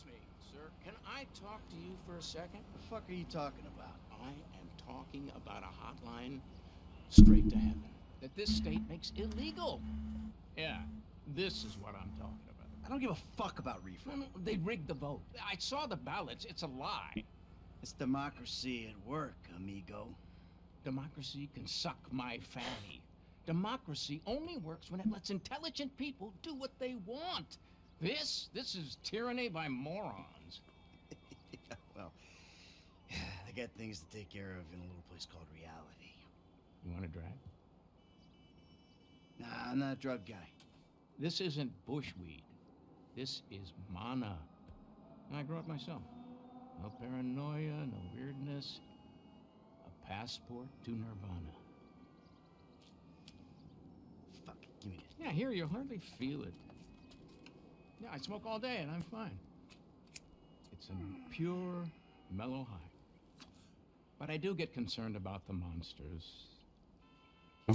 Excuse me, sir. Can I talk to you for a second? The fuck are you talking about? I am talking about a hotline straight to heaven that this state makes illegal. Yeah, this is what I'm talking about. I don't give a fuck about no, they rigged the vote. I saw the ballots. It's a lie. It's democracy at work, amigo. Democracy can suck my fanny. Democracy only works when it lets intelligent people do what they want. This, this is tyranny by morons. yeah, well, I got things to take care of in a little place called reality. You want to drag? Nah, I'm not a drug guy. This isn't bushweed. This is mana. I grew up myself. No paranoia, no weirdness. A passport to nirvana. Fuck, give me this. Yeah, here you hardly feel it. Yeah, I smoke all day and I'm fine. It's a pure, mellow high. But I do get concerned about the monsters. Yeah.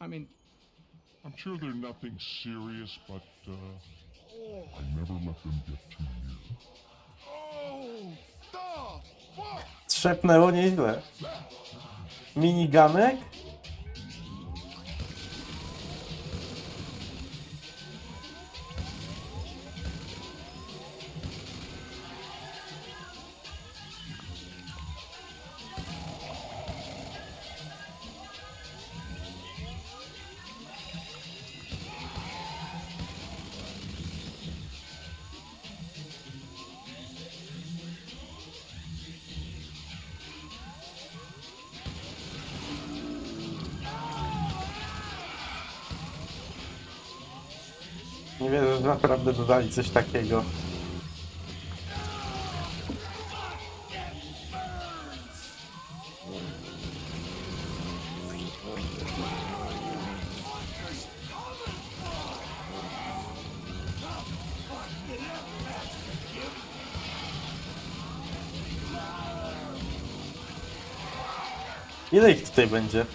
I mean, I'm sure they're nothing serious, but uh, I never let them get too near. Oh, the fuck! Trzepnęło nieźle. Miniganek? Nie wierzę, że naprawdę dodali coś takiego. Ile ich tutaj będzie?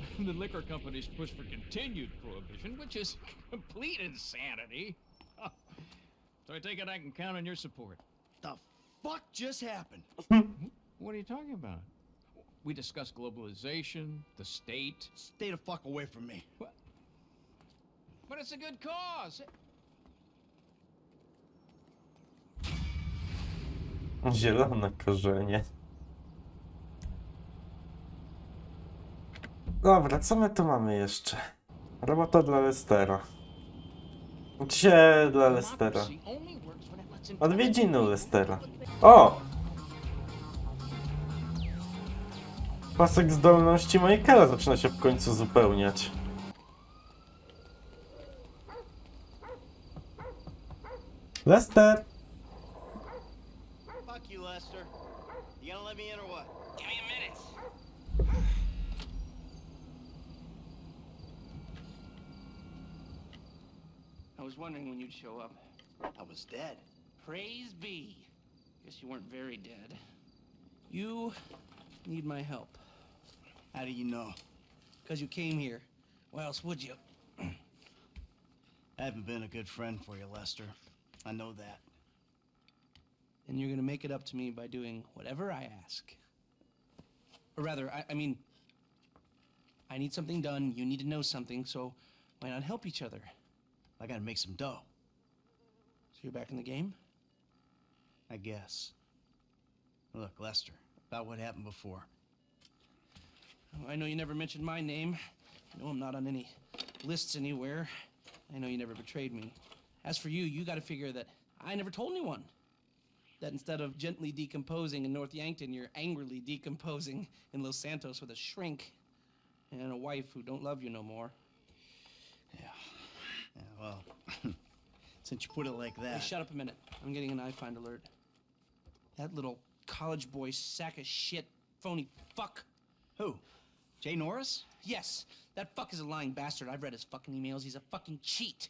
the liquor companies push for continued prohibition, which is complete insanity. so I take it I can count on your support. The fuck just happened? Hmm? What are you talking about? We discussed globalization, the state, Stay the fuck away from me. What? But it's a good cause. Zielone korzenie. Dobra, co my tu mamy jeszcze? Robota dla Lestera. Gdzie dla Lestera? Odwiedziny Lestera. O! Pasek zdolności Michaela zaczyna się w końcu zupełniać. Lester! Was wondering when you'd show up. I was dead. Praise be. Guess you weren't very dead. You need my help. How do you know? Because you came here. Why else would you? I haven't been a good friend for you, Lester. I know that. And you're gonna make it up to me by doing whatever I ask. Or rather, I, I mean, I need something done, you need to know something, so why not help each other? I gotta make some dough, So you're back in the game? I guess. Look, Lester, about what happened before. Oh, I know you never mentioned my name. I know I'm not on any lists anywhere. I know you never betrayed me. As for you, you gotta figure that I never told anyone. That instead of gently decomposing in North Yankton, you're angrily decomposing in Los Santos with a shrink. and a wife who don't love you no more. Yeah, well, since you put it like Hey, that. shut up a minute. I'm getting an iFind alert. That little college boy sack of shit, phony fuck. Who? Jay Norris? Yes, that fuck is a lying bastard. I've read his fucking emails. He's a fucking cheat.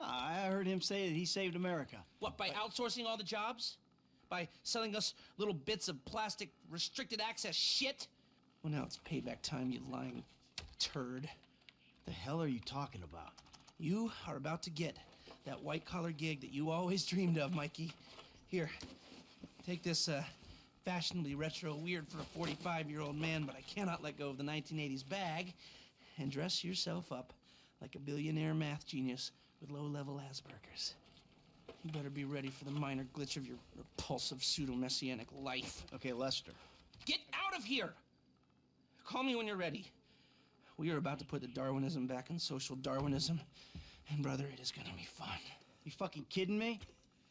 Ah, I heard him say that he saved America. What, by outsourcing all the jobs? By selling us little bits of plastic restricted access shit? Well, now it's payback time, you lying turd. The hell are you talking about? You are about to get that white collar gig that you always dreamed of, Mikey. Here, take this uh, fashionably retro weird for a 45 year old man, but I cannot let go of the 1980s bag and dress yourself up like a billionaire math genius with low level Asperger's. You better be ready for the minor glitch of your repulsive pseudo messianic life. Okay, Lester. Get out of here! Call me when you're ready. We are about to put the Darwinism back in social Darwinism. And brother, it is gonna be fun. You fucking kidding me?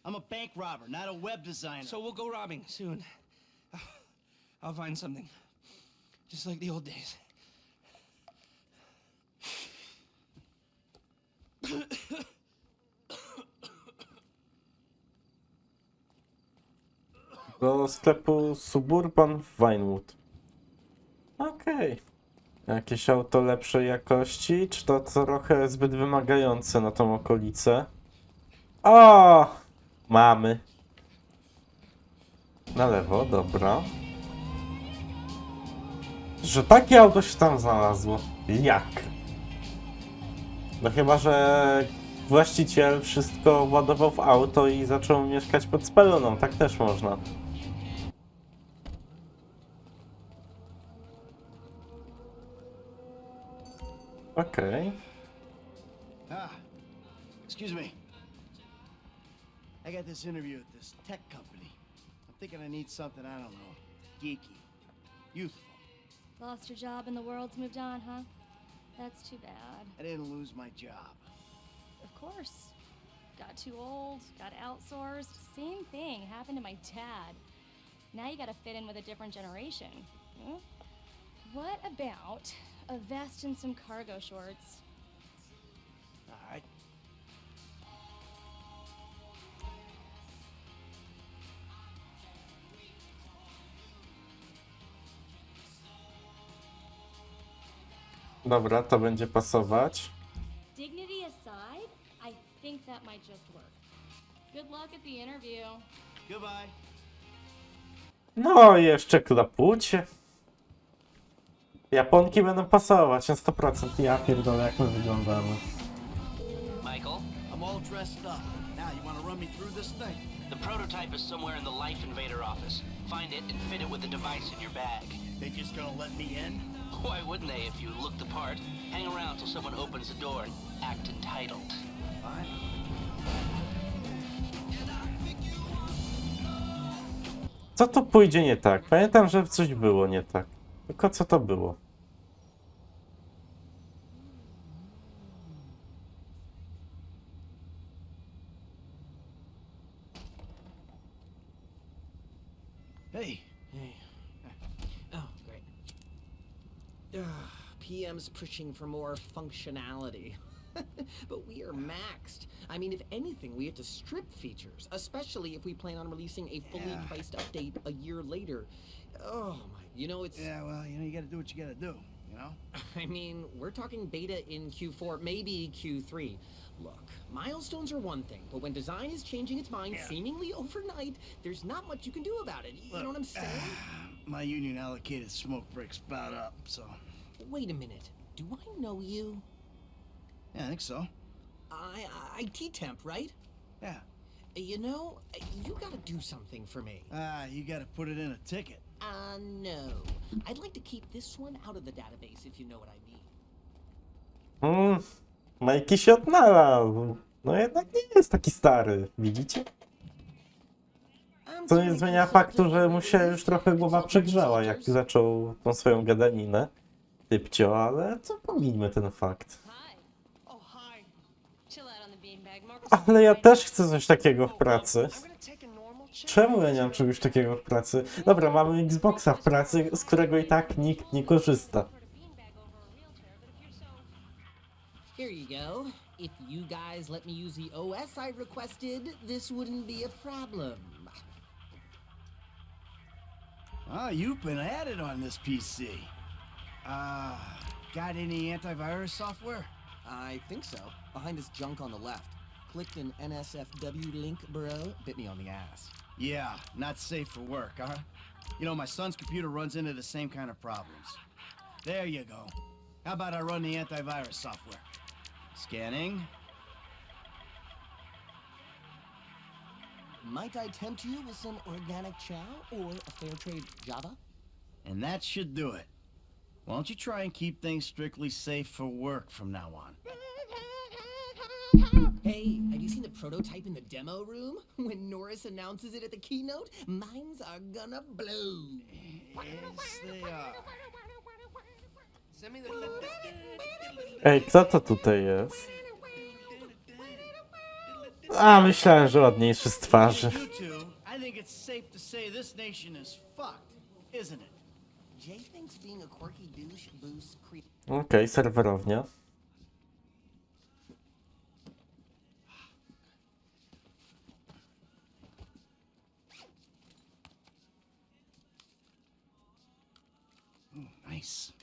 I'm a bank robber, not a web designer. So we'll go robbing soon. I'll find something. Just like the old days. Do sklepu Suburban w Vinewood. Okej. Jakieś auto lepszej jakości, czy to trochę zbyt wymagające na tą okolicę? O! Mamy. Na lewo, dobra. Że takie auto się tam znalazło. Jak? No chyba, że właściciel wszystko ładował w auto i zaczął mieszkać pod speluną. Tak też można. Okej. Ah, excuse me. I got this interview at this tech company. I'm thinking I need something, I don't know, geeky, youthful. Lost your job and the world's moved on, huh? That's too bad. I didn't lose my job. Of course. Got too old, got outsourced. Same thing happened to my dad. Now you gotta fit in with a different generation. Hmm? What about a vest and some cargo shorts? All right. Dobra, to będzie pasować. Dignity aside, I think that might just work. Good luck at the interview. Goodbye. No, jeszcze klapucie. Japonki będą pasować na 100%. Ja pierdolę, jak my wyglądamy. Michael, I'm all dressed up. Now, you want to run me through this thing? the prototype is somewhere in the Life Invader office. Find it and fit it with the device in your bag. They just gonna let me in? Why wouldn't they if you look the part? Hang around till someone opens the door and act entitled. Fine. Co tu pójdzie nie tak? Pamiętam, że coś było nie tak. Tylko co to było? Hey, Hey. Oh, great. Ah, Ugh, PM's pushing for more functionality. but we are maxed. I mean, if anything, we have to strip features, especially if we plan on releasing a fully Yeah. priced update a year later. Oh my, you know, it's. yeah, well, you know, you gotta do what you gotta do, you know? I mean, we're talking beta in Q4, maybe Q3. Look, milestones are one thing, but when design is changing its mind Yeah. seemingly overnight, there's not much you can do about it. You know what I'm saying? My union allocated smoke breaks about up, so. Wait a minute. Do I know you? Yeah, I think so. I, I IT temp, right? Yeah. You know, you gotta do something for me. Ah, you gotta put it in a ticket. Uh, no. I'd like to keep this one out of the database, if you know what I mean. Mm, Majki się odnalazł. No jednak nie jest taki stary, widzicie? Co nie zmienia faktu, że mu się już trochę głowa przegrzała, jak zaczął tą swoją gadaninę. Typcio, ale co pomińmy ten fakt. Oh, Ale ja też chcę coś takiego w pracy. Czemu ja nie mam czegoś takiego w pracy? Dobra, mamy Xboxa w pracy, z którego i tak nikt nie korzysta. Here you go. If you guys let me use the OS I requested, this wouldn't be a problem. Ah, you've been at it on this PC. Uh, got any antivirus software? I think so. Behind this junk on the left. Clicked an NSFW link, bro. Bit me on the ass. Yeah, not safe for work, huh? You know, my son's computer runs into the same kind of problems. There you go. How about I run the antivirus software? Scanning. Might I tempt you with some organic chow or a fair trade Java? And that should do it. Why don't you try and keep things strictly safe for work from now on? Prototype in the demo room? When Norris announces it at the keynote, minds are gonna blow. Yes, they are. Ej, kto to tutaj jest? A, myślałem, że ładniejszy z twarzy. You two, I Nice.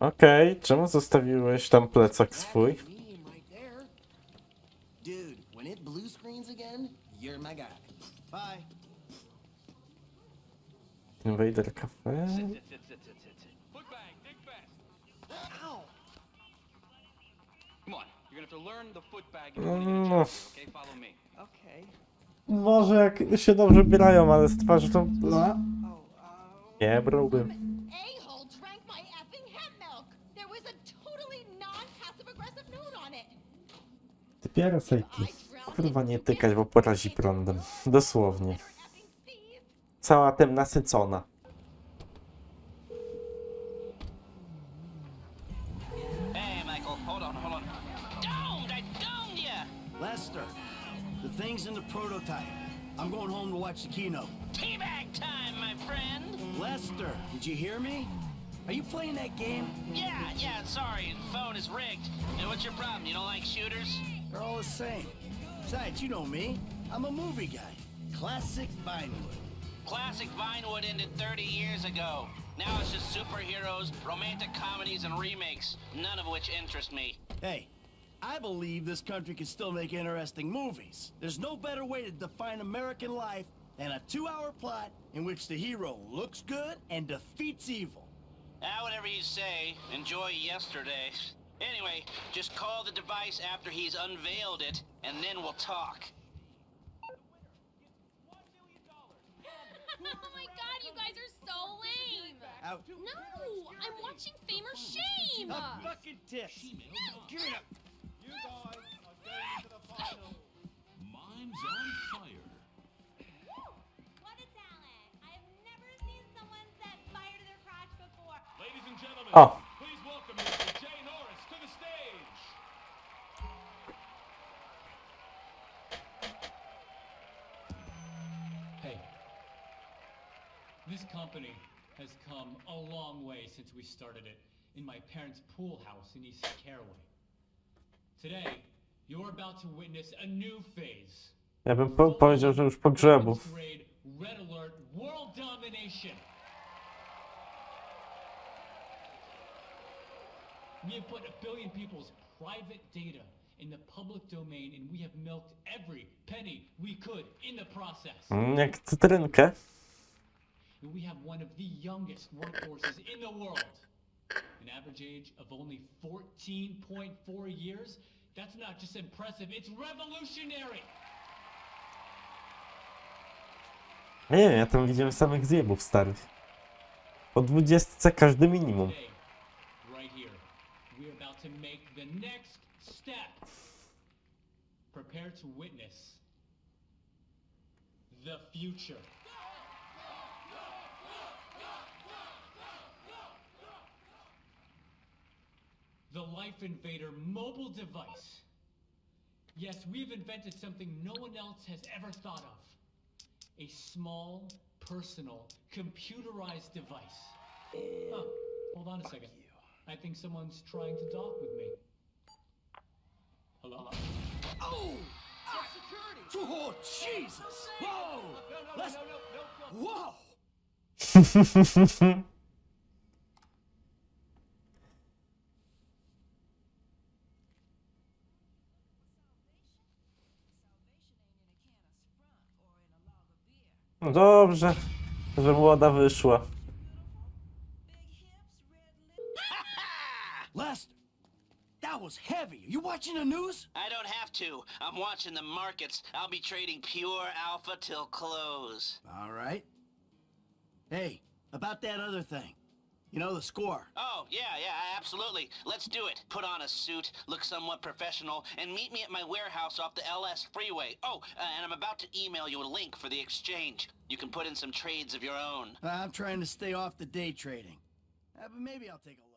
Okej, czemu zostawiłeś tam plecak swój? Dude, when it blue screens again, you're my guy. Bye. Invader Cafe. No. no. Może jak się dobrze bierają, ale z twarzy to... No. No. Oh, um. A? Nie brałbym. Ty piersejki. Kurwa nie tykać, bo porazi prądem. Dosłownie. Cała tem nasycona. Me? Are you playing that game? Yeah, yeah, sorry, the phone is rigged. And what's your problem? You don't like shooters? They're all the same. Besides, you know me. I'm a movie guy. Classic Vinewood. Classic Vinewood ended 30 years ago. Now it's just superheroes, romantic comedies, and remakes, none of which interest me. Hey, I believe this country can still make interesting movies. There's no better way to define American life than a two-hour plot in which the hero looks good and defeats evil. Ah, whatever you say. Enjoy yesterday. Anyway, just call the device after he's unveiled it, and then we'll talk. oh my god, you guys are so lame. Out. No, I'm watching Fame or Shame. A fucking tits. Give it up. Mine's on fire. Oh. stage. Hey, this company has come a long way since we started it in my parents' pool house in East Caraway. Today, you're about to witness a new phase. ja bym po powiedział, że już pogrzebu. Grade Red Alert World Domination. We have put a billion people's private data in the public domain and we have milked every penny we could in the process. Mm, Jak cytrynkę. And we have one of the youngest workforces in the world. An average age of only 14.4 years. That's not just impressive, it's revolutionary. Nie ja tam widziałem samych zjebów starych. Po dwudziestce każdy minimum. To make the next step. Prepare to witness the future. The Life Invader mobile device. Yes, we've invented something no one else has ever thought of. a small, personal, computerized device. Oh, hold on a second. I think someone's trying to talk with me. Hello? Oh! Oh, Jesus! Whoa! Let's... Whoa! No dobrze, że młoda wyszła. Lester, that was heavy. Are you watching the news? I don't have to. I'm watching the markets. I'll be trading pure alpha till close. All right. Hey, about that other thing. You know, the score. Oh, yeah, yeah, absolutely. Let's do it. Put on a suit, look somewhat professional, and meet me at my warehouse off the LS freeway. Oh, uh, and I'm about to email you a link for the exchange. You can put in some trades of your own. I'm trying to stay off the day trading. Uh, but maybe I'll take a look.